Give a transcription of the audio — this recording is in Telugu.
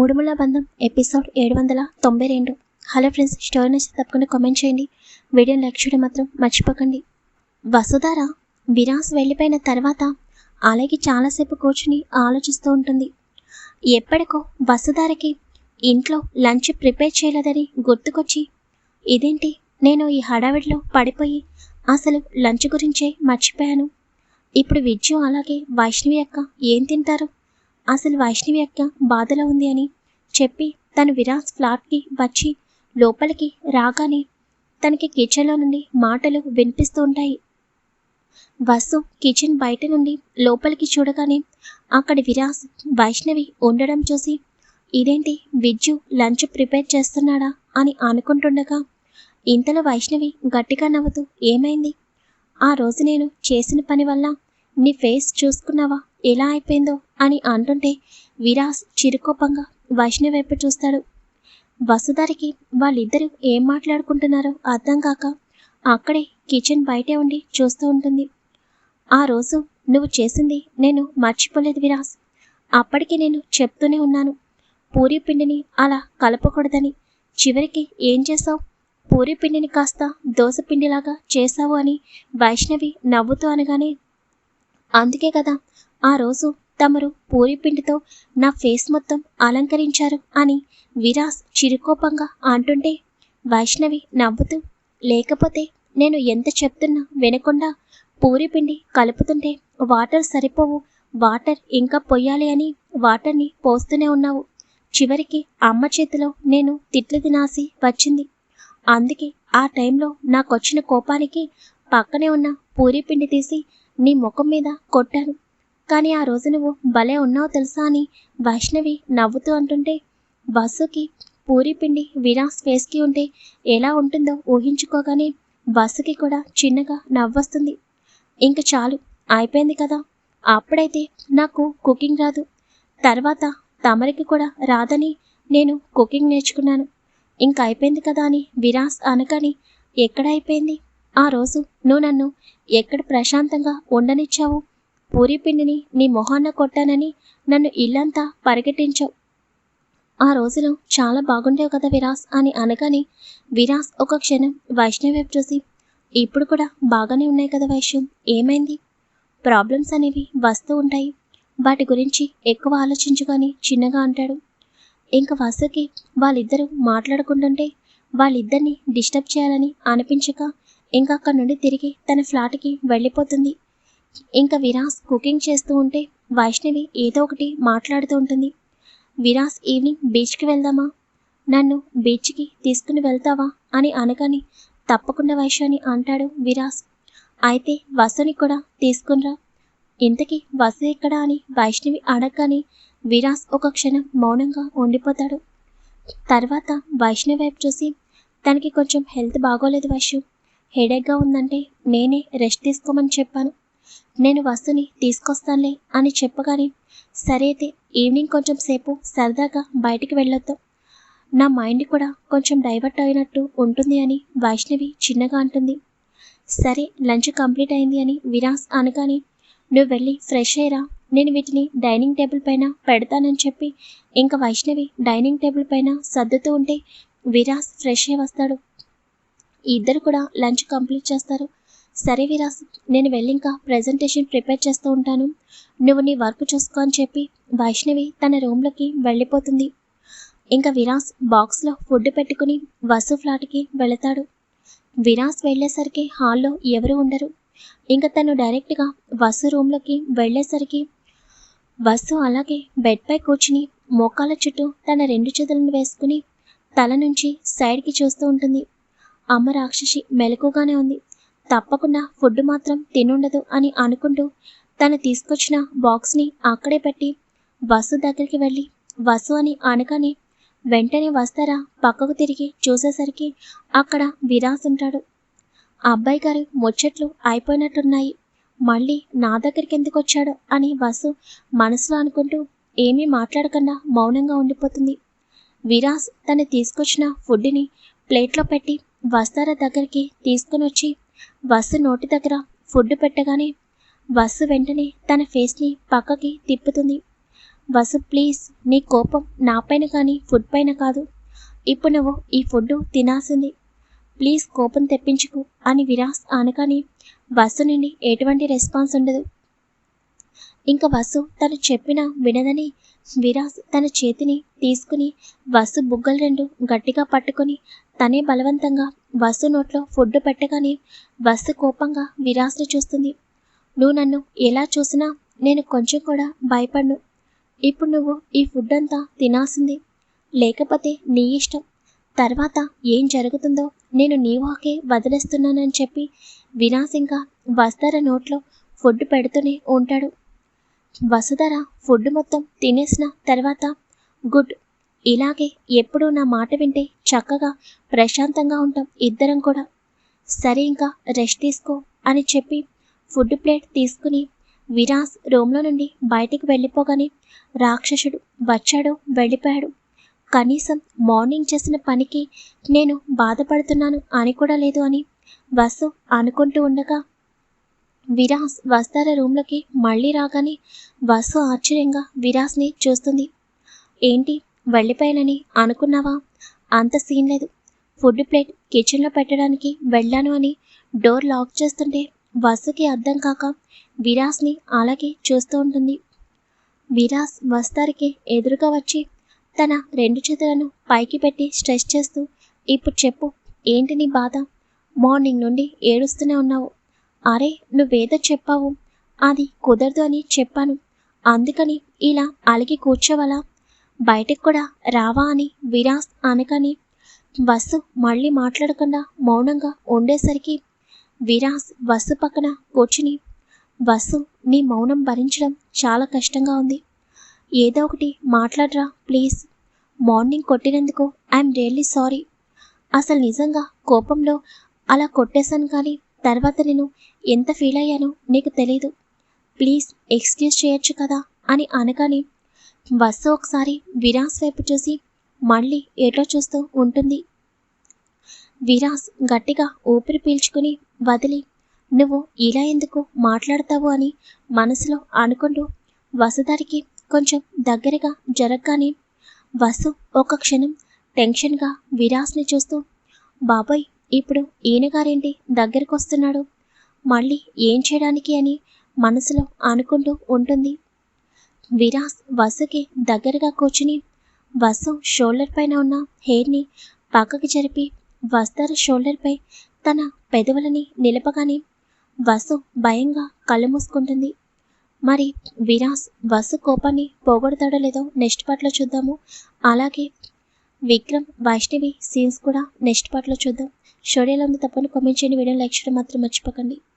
మూడుముల బంధం ఎపిసోడ్ ఏడు వందల తొంభై రెండు హలో ఫ్రెండ్స్ స్టోరీ నచ్చితే తప్పకుండా కామెంట్ చేయండి. వీడియోని లైక్ చేయడం మాత్రం మర్చిపోకండి. వసుధార విరాస్ వెళ్ళిపోయిన తర్వాత అలాగే చాలాసేపు కూర్చుని ఆలోచిస్తూ ఉంటుంది. ఎప్పటికో వసుధారకి ఇంట్లో లంచ్ ప్రిపేర్ చేయలేదని గుర్తుకొచ్చి ఇదేంటి? నేను ఈ హడావిడిలో పడిపోయి అసలు లంచ్ గురించే మర్చిపోయాను. ఇప్పుడు విద్యు అలాగే వైష్ణవి అక్క ఏం తింటారు? అసలు వైష్ణవి అక్క బాధలో ఉంది అని చెప్పి తను విరాజ్ ఫ్లాట్కి వచ్చి లోపలికి రాగానే తనకి కిచెన్లో నుండి మాటలు వినిపిస్తూ ఉంటాయి. వసు కిచెన్ బయట నుండి లోపలికి చూడగానే అక్కడ విరాజ్ వైష్ణవి ఉండడం చూసి ఇదేంటి విజ్జు లంచ్ ప్రిపేర్ చేస్తున్నాడా? అని అనుకుంటుండగా ఇంతలో వైష్ణవి గట్టిగా నవ్వుతూ ఏమైంది? ఆ రోజు నేను చేసిన పని వల్ల నీ ఫేస్ చూసుకున్నావా? ఎలా అయిపోయిందో? అని అంటుంటే విరాస్ చిరుకోపంగా వైష్ణవి వైపు చూస్తాడు. వసుధారికి వాళ్ళిద్దరూ ఏం మాట్లాడుకుంటున్నారో అర్థం కాక అక్కడే కిచెన్ బయటే ఉండి చూస్తూ ఉంటుంది. ఆ రోజు నువ్వు చేసింది నేను మర్చిపోలేదు విరాస్. అప్పటికి నేను చెప్తూనే ఉన్నాను. పూరి పిండిని అలా కలపకూడదని. చివరికి ఏం చేసావు పూరి పిండిని కాస్త దోశ పిండిలాగా చేశావు అని వైష్ణవి నవ్వుతూ అనగానే అందుకే కదా ఆ రోజు తమరు పూరి పిండితో నా ఫేస్ మొత్తం అలంకరించారు అని విరాస్ చిరుకోపంగా అంటుంటే వైష్ణవి నవ్వుతూ లేకపోతే నేను ఎంత చెప్తున్నా వినకుండా పూరి పిండి కలుపుతుంటే వాటర్ సరిపోవు వాటర్ ఇంకా పొయ్యాలి అని వాటర్ని పోస్తూనే ఉన్నావు. చివరికి అమ్మ చేతిలో నేను తిట్లు తినాసి వచ్చింది. అందుకే ఆ టైంలో నాకొచ్చిన కోపానికి పక్కనే ఉన్న పూరి పిండి తీసి నీ ముఖం మీద కొట్టాను కానీ ఆ రోజు నువ్వు భలే ఉన్నావు తెలుసా అని వైష్ణవి నవ్వుతూ అంటుంటే బస్సుకి పూరి పిండి విరాస్ ఫేస్కి ఉంటే ఎలా ఉంటుందో ఊహించుకోగానే బస్సుకి కూడా చిన్నగా నవ్వొస్తుంది. ఇంక చాలు అయిపోయింది కదా. అప్పుడైతే నాకు కుకింగ్ రాదు. తర్వాత తమరికి కూడా రాదని నేను కుకింగ్ నేర్చుకున్నాను. ఇంక అయిపోయింది కదా అని విరాస్ అనకని ఎక్కడ అయిపోయింది? ఆ రోజు నువ్వు నన్ను ఎక్కడ ప్రశాంతంగా ఉండనిచ్చావు? పూరి పిండిని నీ మొహాన్న కొట్టానని నన్ను ఇల్లంతా పరిగెట్టించావు. ఆ రోజులు చాలా బాగుండేవు కదా విరాస్ అని అనగానే విరాస్ ఒక క్షణం వైష్ణవి వైపు చూసి ఇప్పుడు కూడా బాగానే ఉన్నాయి కదా వైష్ణవ్ ఏమైంది? ప్రాబ్లమ్స్ అనేవి వస్తూ ఉంటాయి. వాటి గురించి ఎక్కువ ఆలోచించుకొని చిన్నగా అంటాడు. ఇంకా వసుకి వాళ్ళిద్దరూ మాట్లాడుకుంటుంటే వాళ్ళిద్దరిని డిస్టర్బ్ చేయాలని అనిపించక ఇంకా అక్కడి నుండి తిరిగి తన ఫ్లాట్కి వెళ్ళిపోతుంది. ఇంకా విరాస్ కుకింగ్ చేస్తూ ఉంటే వైష్ణవి ఏదో ఒకటి మాట్లాడుతూ ఉంటుంది. విరాస్ ఈవినింగ్ బీచ్కి వెళ్దామా? నన్ను బీచ్కి తీసుకుని వెళ్తావా? అని అనగాని తప్పకుండా వైష్ అని అంటాడు విరాస్. అయితే వసుని కూడా తీసుకునిరా ఇంతకీ వసు ఎక్కడా అని వైష్ణవి అడగగానే విరాస్ ఒక క్షణం మౌనంగా ఉండిపోతాడు. తర్వాత వైష్ణవి వైపు చూసి తనకి కొంచెం హెల్త్ బాగోలేదు వైషు హెడేక్గా ఉందంటే నేనే రెస్ట్ తీసుకోమని చెప్పాను. నేను వస్తుని తీసుకొస్తానులే అని చెప్పగానే సరే అయితే ఈవినింగ్ కొంచెం సేపు సరదాగా బయటికి వెళ్ళొద్దాం. నా మైండ్ కూడా కొంచెం డైవర్ట్ అయినట్టు ఉంటుంది అని వైష్ణవి చిన్నగా అంటుంది. సరే లంచ్ కంప్లీట్ అయింది అని విరాస్ అనగానే నువ్వు వెళ్ళి ఫ్రెష్ అయ్యరా నేను వీటిని డైనింగ్ టేబుల్ పైన పెడతానని చెప్పి ఇంకా వైష్ణవి డైనింగ్ టేబుల్ పైన సర్దుతూ ఉంటే విరాస్ ఫ్రెష్ అయ్యి వస్తాడు. ఇద్దరు కూడా లంచ్ కంప్లీట్ చేస్తారు. సరే విరాస్ నేను వెళ్ళి ఇంకా ప్రజెంటేషన్ ప్రిపేర్ చేస్తూ ఉంటాను. నువ్వు నీ వర్క్ చూసుకో అని చెప్పి వైష్ణవి తన రూమ్లోకి వెళ్ళిపోతుంది. ఇంకా విరాస్ బాక్స్లో ఫుడ్ పెట్టుకుని వసు ఫ్లాట్కి వెళతాడు. విరాస్ వెళ్ళేసరికి హాల్లో ఎవరు ఉండరు. ఇంకా తను డైరెక్ట్గా వసు రూమ్లోకి వెళ్ళేసరికి వసు అలాగే బెడ్పై కూర్చుని మోకాల చుట్టూ తన రెండు చేతులను వేసుకుని తల నుంచి సైడ్కి చూస్తూ ఉంటుంది. అమ్మ రాక్షసి మెలకుగానే ఉంది. తప్పకుండా ఫుడ్ మాత్రం తినుండదు అని అనుకుంటూ తను తీసుకొచ్చిన బాక్స్ని అక్కడే పెట్టి వసు దగ్గరికి వెళ్ళి వసు అని అనగానే వెంటనే వస్తారా పక్కకు తిరిగి చూసేసరికి అక్కడ విరాస్ ఉంటాడు. అబ్బాయి గారు ముచ్చట్లు అయిపోయినట్టున్నాయి. మళ్ళీ నా దగ్గరికి ఎందుకు వచ్చాడు అని వసు మనసులో అనుకుంటూ ఏమీ మాట్లాడకుండా మౌనంగా ఉండిపోతుంది. విరాస్ తను తీసుకొచ్చిన ఫుడ్ని ప్లేట్లో పెట్టి వస్తారా దగ్గరికి తీసుకుని వచ్చి వసు నోటి దగ్గర ఫుడ్ పెట్టగానే వసు వెంటనే తన ఫేస్ని పక్కకి తిప్పుతుంది. వసు ప్లీజ్ నీ కోపం నా పైన కానీ ఫుడ్ పైన కాదు. ఇప్పుడు నువ్వు ఈ ఫుడ్ తినాల్సింది. ప్లీజ్ కోపం తెప్పించుకు అని విరాస్ అనగాని వసు నుండి ఎటువంటి రెస్పాన్స్ ఉండదు. ఇంకా వసు తను చెప్పిన వినదని విరాస్ తన చేతిని తీసుకుని వసు బుగ్గలు రెండు గట్టిగా పట్టుకొని తనే బలవంతంగా వసు నోట్లో ఫుడ్ పెట్టగానే వసు కోపంగా విరాజ్ని చూస్తుంది. నువ్వు నన్ను ఎలా చూసినా నేను కొంచెం కూడా భయపడ్ను. ఇప్పుడు నువ్వు ఈ ఫుడ్ అంతా తినాల్సింది. లేకపోతే నీ ఇష్టం. తర్వాత ఏం జరుగుతుందో నేను నీవాకే వదిలేస్తున్నానని చెప్పి వినాస్ ఇంకా వస్తార నోట్లో ఫుడ్ పెడుతూనే ఉంటాడు. వసుధర ఫుడ్ మొత్తం తినేసిన తర్వాత గుడ్ ఇలాగే ఎప్పుడూ నా మాట వింటే చక్కగా ప్రశాంతంగా ఉంటాం ఇద్దరం కూడా. సరే ఇంకా రెస్ట్ తీసుకో అని చెప్పి ఫుడ్ ప్లేట్ తీసుకుని విరాస్ రూమ్లో నుండి బయటికి వెళ్ళిపోగానే రాక్షసుడు వచ్చాడు వెళ్ళిపోయాడు. కనీసం మార్నింగ్ చేసిన పనికి నేను బాధపడుతున్నాను అని కూడా లేదు అని వసు అనుకుంటూ ఉండగా విరాస్ వస్తార రూమ్లోకి మళ్ళీ రాగానే వసు ఆశ్చర్యంగా విరాస్ని చూస్తుంది. ఏంటి వెళ్ళిపోయానని అనుకున్నావా? అంత సీన్ లేదు. ఫుడ్ ప్లేట్ కిచెన్లో పెట్టడానికి వెళ్ళాను అని డోర్ లాక్ చేస్తుంటే వసుకి అర్థం కాక విరాస్ని అలాగే చూస్తూ ఉంటుంది. విరాస్ వస్తారికి ఎదురుగా వచ్చి తన రెండు చేతులను పైకి పెట్టి స్ట్రెస్ చేస్తూ ఇప్పుడు చెప్పు ఏంటి నీ బాధ? మార్నింగ్ నుండి ఏడుస్తూనే ఉన్నావు. అరే నువ్వేదో చెప్పావు. అది కుదరదు అని చెప్పాను. అందుకని ఇలా అలిగి కూర్చోవాలా? బయటకు కూడా రావా అని విరాస్ అనకని వసు మళ్ళీ మాట్లాడకుండా మౌనంగా ఉండేసరికి విరాస్ వసు పక్కన కూర్చుని వసు నీ మౌనం భరించడం చాలా కష్టంగా ఉంది. ఏదో ఒకటి మాట్లాడరా ప్లీజ్. మార్నింగ్ కొట్టినందుకు ఐఎమ్ రియల్లీ సారీ. అసలు నిజంగా కోపంలో అలా కొట్టేశాను కానీ తర్వాత నేను ఎంత ఫీల్ అయ్యానో నీకు తెలీదు. ప్లీజ్ ఎక్స్క్యూజ్ చేయొచ్చు కదా అని అనగానే బస్సు ఒకసారి విరాస్ వైపు చూసి మళ్ళీ ఏటో చూస్తూ ఉంటుంది. విరాస్ గట్టిగా ఊపిరి పీల్చుకుని వదిలి నువ్వు ఇలా ఎందుకు మాట్లాడతావు? అని మనసులో అనుకుంటూ వసుధారికి కొంచెం దగ్గరగా జరగగానే వసు ఒక క్షణం టెన్షన్గా విరాస్ని చూస్తూ బాబాయ్ ఇప్పుడు ఈయనగారేంటి దగ్గరికి వస్తున్నాడు మళ్ళీ ఏం చేయడానికి అని మనసులో అనుకుంటూ ఉంటుంది. విరాస్ వసుకి దగ్గరగా కూర్చుని వసు షోల్డర్ పైన ఉన్న హెయిర్ని పక్కకి జరిపి వస్తార షోల్డర్పై తన పెదవులని నిలపగానే వసు భయంగా కళ్ళు మూసుకుంటుంది. మరి విరాస్ వసు కోపాన్ని పోగొడతాడో లేదో నెక్స్ట్ పార్ట్లో చూద్దాము. అలాగే విక్రమ్ వైష్ణవి సీన్స్ కూడా నెక్స్ట్ పార్ట్లో చూద్దాం. స్టోరీలో ఉంది తప్పని కామెంట్ చేయండి. వీడియో లైక్ చేయడం మాత్రం మర్చిపోకండి.